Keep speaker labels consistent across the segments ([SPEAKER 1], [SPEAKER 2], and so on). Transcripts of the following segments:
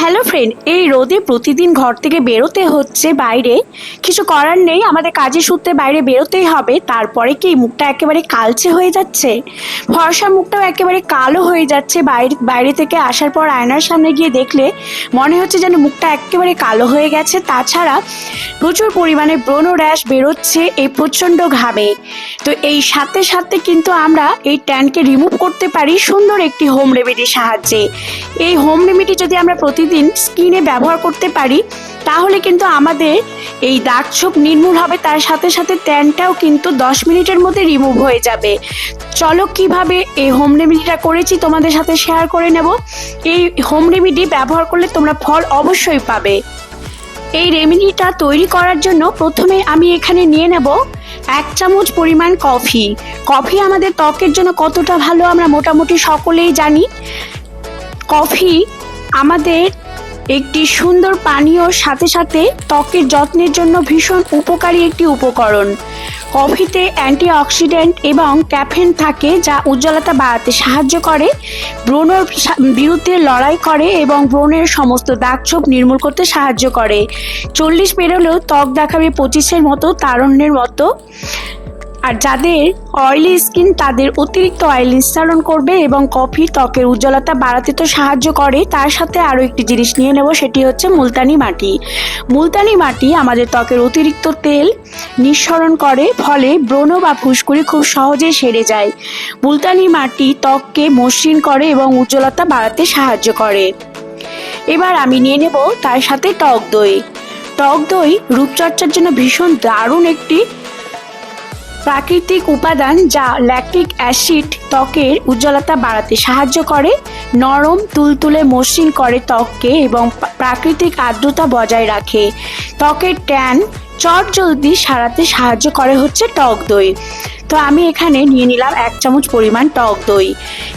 [SPEAKER 1] Hello friend এই রোদে প্রতিদিন ঘর থেকে বেরোতে হচ্ছে বাইরে। কিছু করার নেই, আমাদের কাজের সূত্রে বাইরে বেরোতেই হবে, তারপরে কি মুখটা একেবারে কালচে হয়ে যাচ্ছে? ফর্সা মুখটাও একেবারে কালো হয়ে যাচ্ছে বাইরে বাইরে থেকে আসার পর আয়নার সামনে গিয়ে দেখলে মনে হচ্ছে যেন মুখটা একেবারে কালো হয়ে গেছে। তাছাড়া প্রচুর পরিমাণে ব্রণ র্যাশ বেরোচ্ছে এই প্রচণ্ড ঘামে। তো এই সাথে সাথে কিন্তু আমরা এই ট্যানকে রিমুভ করতে পারি সুন্দর একটি হোম রেমেডির সাহায্যে। এই হোম রেমেডি যদি আমরা প্রতিদিন স্কিনে ব্যবহার করতে পারি, তাহলে কিন্তু আমাদের এই দাগ ছোপ নির্মূল হবে, তার সাথে সাথে ট্যানটাও কিন্তু দশ মিনিটের মধ্যে রিমুভ হয়ে যাবে। চলো কীভাবে এই হোম রেমেডিটা করেছি তোমাদের সাথে শেয়ার করে নেব। এই হোম রেমেডি ব্যবহার করলে তোমরা ফল অবশ্যই পাবে। এই রেমেডিটা তৈরি করার জন্য প্রথমে আমি এখানে নিয়ে নেব এক চামচ পরিমাণ কফি কফি আমাদের ত্বকের জন্য কতটা ভালো আমরা মোটামুটি সকলেই জানি। কফি আমাদের একটি সুন্দর পানীয়র সাথে সাথে ত্বকের যত্নের জন্য ভীষণ উপকারী একটি উপকরণ। কফিতে অ্যান্টিঅক্সিডেন্ট এবং ক্যাফেন থাকে যা উজ্জ্বলতা বাড়াতে সাহায্য করে, ব্রণর বিরুদ্ধে লড়াই করে এবং ব্রণের সমস্ত দাগছোপ নির্মূল করতে সাহায্য করে। চল্লিশ পেরোলেও ত্বক দেখাবে পঁচিশের মতো তারণ্যের মতো। আর যাদের অয়েলি স্কিন তাদের অতিরিক্ত অয়েল নিঃসারণ করবে এবং কফি ত্বকের উজ্জ্বলতা বাড়াতে তো সাহায্য করে। তার সাথে আরও একটি জিনিস নিয়ে নেব, সেটি হচ্ছে মুলতানি মাটি। মুলতানি মাটি আমাদের ত্বকের অতিরিক্ত তেল নিঃসরণ করে, ফলে ব্রণ বা ফুসকুড়ি খুব সহজে সেরে যায়। মুলতানি মাটি ত্বককে মসৃণ করে এবং উজ্জ্বলতা বাড়াতে সাহায্য করে। এবার আমি নিয়ে নেব তার সাথে টক দই। টক দই রূপচর্চার জন্য ভীষণ দারুণ একটি প্রাকৃতিক উপাদান যা ল্যাকটিক অ্যাসিড ত্বকের উজ্জ্বলতা বাড়াতে সাহায্য করে, নরম, তুলতুলে মসৃণ করে ত্বককে এবং প্রাকৃতিক আর্দ্রতা বজায় রাখে। ত্বকের ট্যান চট জলদি সারাতে সাহায্য করে হচ্ছে টক দই। তো আমি এখানে নিয়ে নিলাম এক চামচ পরিমাণ টক দই।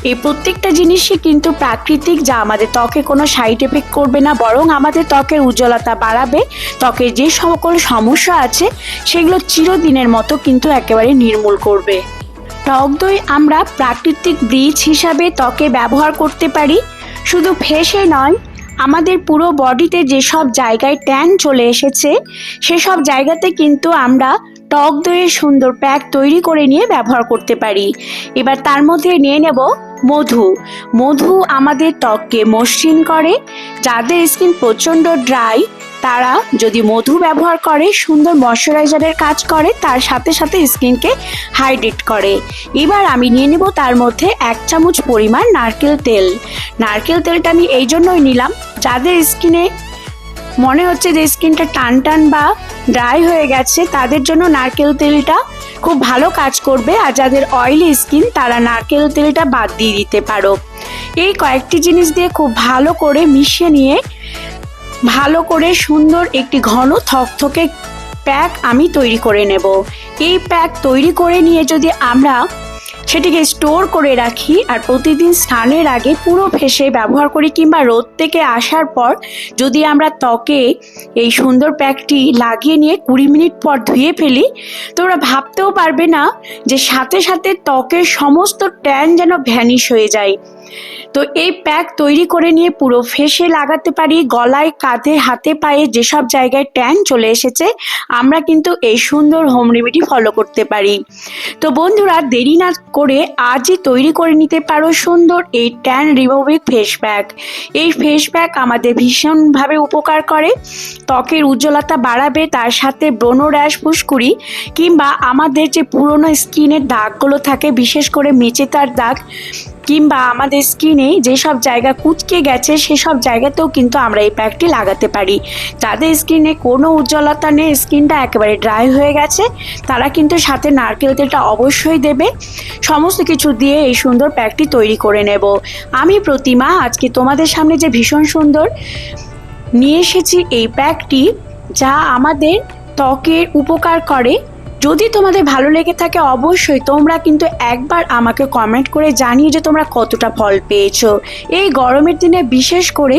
[SPEAKER 1] এই প্রত্যেকটা জিনিসই কিন্তু প্রাকৃতিক, যা আমাদের ত্বকে কোনো সাইড এফেক্ট করবে না, বরং আমাদের ত্বকের উজ্জ্বলতা বাড়াবে। ত্বকের যে সকল সমস্যা আছে, সেগুলো চিরদিনের মতো কিন্তু একেবারে নির্মূল করবে। টক দই আমরা প্রাকৃতিক ব্রিজ হিসাবে ত্বকে ব্যবহার করতে পারি। শুধু ফেসে নয়, আমাদের পুরো বডিতে যেসব জায়গায় ট্যান চলে এসেছে, সেসব জায়গাতে কিন্তু আমরা টক দইয়ের সুন্দর প্যাক তৈরি করে নিয়ে ব্যবহার করতে পারি। এবার তার মধ্যে নিয়ে নেব মধু। মধু আমাদের ত্বককে মসৃণ করে, যাদের স্কিন প্রচণ্ড ড্রাই, তারা যদি মধু ব্যবহার করে, সুন্দর ময়শ্চারাইজারের কাজ করে, তার সাথে সাথে স্কিনকে হাইড্রেট করে। এবার আমি নিয়ে নেব তার মধ্যে এক চামচ পরিমাণ নারকেল তেল। নারকেল তেলটা আমি এই জন্যই নিলাম, যাদের স্কিনে মনে হচ্ছে যে স্কিনটা টান টান বা ড্রাই হয়ে গেছে, তাদের জন্য নারকেল তেলটা খুব ভালো কাজ করবে আর যাদের অয়েলি স্কিন তারা নারকেল তেলটা বাদ দিয়ে দিতে পারো। এই কয়েকটি জিনিস দিয়ে খুব ভালো করে মিশিয়ে নিয়ে, ভালো করে সুন্দর একটি ঘন থকথকে প্যাক আমি তৈরি করে নেব। এই প্যাক তৈরি করে নিয়ে যদি আমরা সেটিকে স্টোর করে রাখি আর প্রতিদিন স্নানের আগে পুরো ফেসে ব্যবহার করি কিংবা রোদ থেকে আসার পর যদি আমরা ত্বকে এই সুন্দর প্যাকটি লাগিয়ে নিয়ে কুড়ি মিনিট পর ধুয়ে ফেলি তোমরা ভাবতেও পারবে না যে সাথে সাথে ত্বকের সমস্ত ট্যান যেন ভ্যানিশ হয়ে যায়। তো এই প্যাক তৈরি করে নিয়ে পুরো ফেসে লাগাতে পারি, গলায়, কাঁধে, হাতে, পায়ে যেসব জায়গায় ট্যান চলে এসেছে, আমরা কিন্তু এই সুন্দর হোম রেমেডি ফলো করতে পারি। তো বন্ধুরা, দেরি না করে আজই তৈরি করে নিতে পারো সুন্দর এই ট্যান রিমুভিং ফেস প্যাক এই ফেস প্যাক আমাদের ভীষণভাবে উপকার করে, ত্বকের উজ্জ্বলতা বাড়াবে, তার সাথে ব্রণ র্যাশ ফুসকুড়ি কিংবা আমাদের যে পুরনো স্কিনের দাগগুলো থাকে, বিশেষ করে মেচেতার দাগ কিংবা আমাদের স্কিনে যেসব জায়গা কুচকে গেছে, সেসব জায়গাতেও কিন্তু আমরা এই প্যাকটি লাগাতে পারি। যাদের স্কিনে কোনো উজ্জ্বলতা নেই স্কিনটা একেবারে ড্রাই হয়ে গেছে, তারা কিন্তু সাথে নারকেল তেলটা অবশ্যই দেবে। সমস্ত কিছু দিয়ে এই সুন্দর প্যাকটি তৈরি করে নেব। আমি প্রতিমা, আজকে তোমাদের সামনে যে ভীষণ সুন্দর নিয়ে এসেছি এই প্যাকটি যা আমাদের ত্বকের উপকার করে যদি তোমাদের ভালো লেগে থাকে, অবশ্যই তোমরা কিন্তু একবার আমাকে কমেন্ট করে জানিয়ে যে তোমরা কতটা ফল পেয়েছ। এই গরমের দিনে বিশেষ করে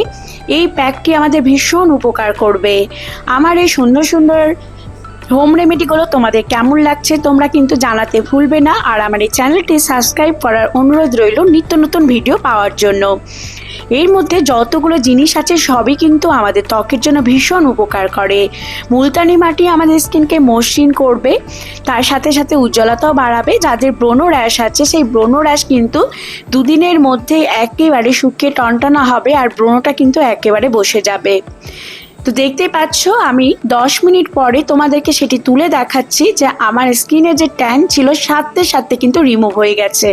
[SPEAKER 1] এই প্যাকটি আমাদের ভীষণ উপকার করবে। আমার এই সুন্দর সুন্দর হোম রেমেডিগুলো তোমাদের কেমন লাগছে, তোমরা কিন্তু জানাতে ভুলবে না। আর আমার এই চ্যানেলটি সাবস্ক্রাইব করার অনুরোধ রইল নিত্য নতুন ভিডিও পাওয়ার জন্য। এর মধ্যে যতগুলো জিনিস আছে সবই কিন্তু আমাদের ত্বকের জন্য ভীষণ উপকার করে। মুলতানি মাটি আমাদের স্কিনকে মসৃণ করবে, তার সাথে সাথে উজ্জ্বলতাও বাড়াবে। যাদের ব্রণ র্যাশ আছে, সেই ব্রণ র্যাশ কিন্তু দুদিনের মধ্যে একেবারে শুকিয়ে টনটনা হবে আর ব্রণটা কিন্তু একেবারে বসে যাবে। তো দেখতে পাচ্ছ, আমি দশ মিনিট পরে তোমাদেরকে সেটি তুলে দেখাচ্ছি যে আমার স্কিনে যে ট্যান ছিল সাথে সাথে কিন্তু রিমুভ হয়ে গেছে।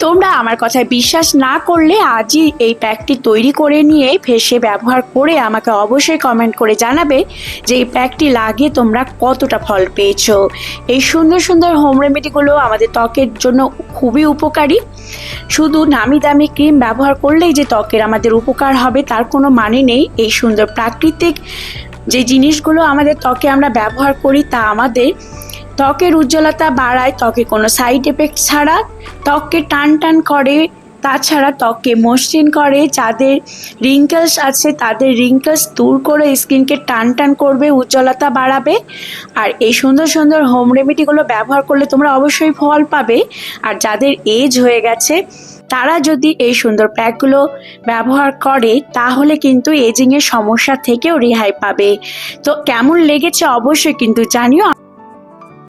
[SPEAKER 1] তোমরা আমার কথায় বিশ্বাস না করলে আজই এই প্যাকটি তৈরি করে নিয়ে ফেসে ব্যবহার করে আমাকে অবশ্যই কমেন্ট করে জানাবে যে এই প্যাকটি লাগিয়ে তোমরা কতটা ফল পেয়েছ। এই সুন্দর সুন্দর হোম রেমেডিগুলো আমাদের ত্বকের জন্য খুবই উপকারী। শুধু নামি দামি ক্রিম ব্যবহার করলেই যে ত্বকের আমাদের উপকার হবে তার কোনো মানে নেই। এই সুন্দর প্রাকৃতিক যে জিনিসগুলো আমাদের ত্বকে আমরা ব্যবহার করি তা আমাদের ত্বকের উজ্জ্বলতা বাড়ায়, ত্বকে কোনো সাইড এফেক্ট ছাড়া, ত্বককে টান টান করে, তাছাড়া ত্বককে মসৃণ করে, যাদের রিঙ্কেলস আছে তাদের রিঙ্কেলস দূর করে স্কিনকে টান টান করবে, উজ্জ্বলতা বাড়াবে। আর এই সুন্দর সুন্দর হোম রেমেডিগুলো ব্যবহার করলে তোমরা অবশ্যই ফল পাবে। আর যাদের এজ হয়ে গেছে, তারা যদি এই সুন্দর প্যাকগুলো ব্যবহার করে, তাহলে কিন্তু এজিংয়ের সমস্যা থেকেও রেহাই পাবে। তো কেমন লেগেছে অবশ্যই কিন্তু জানিও।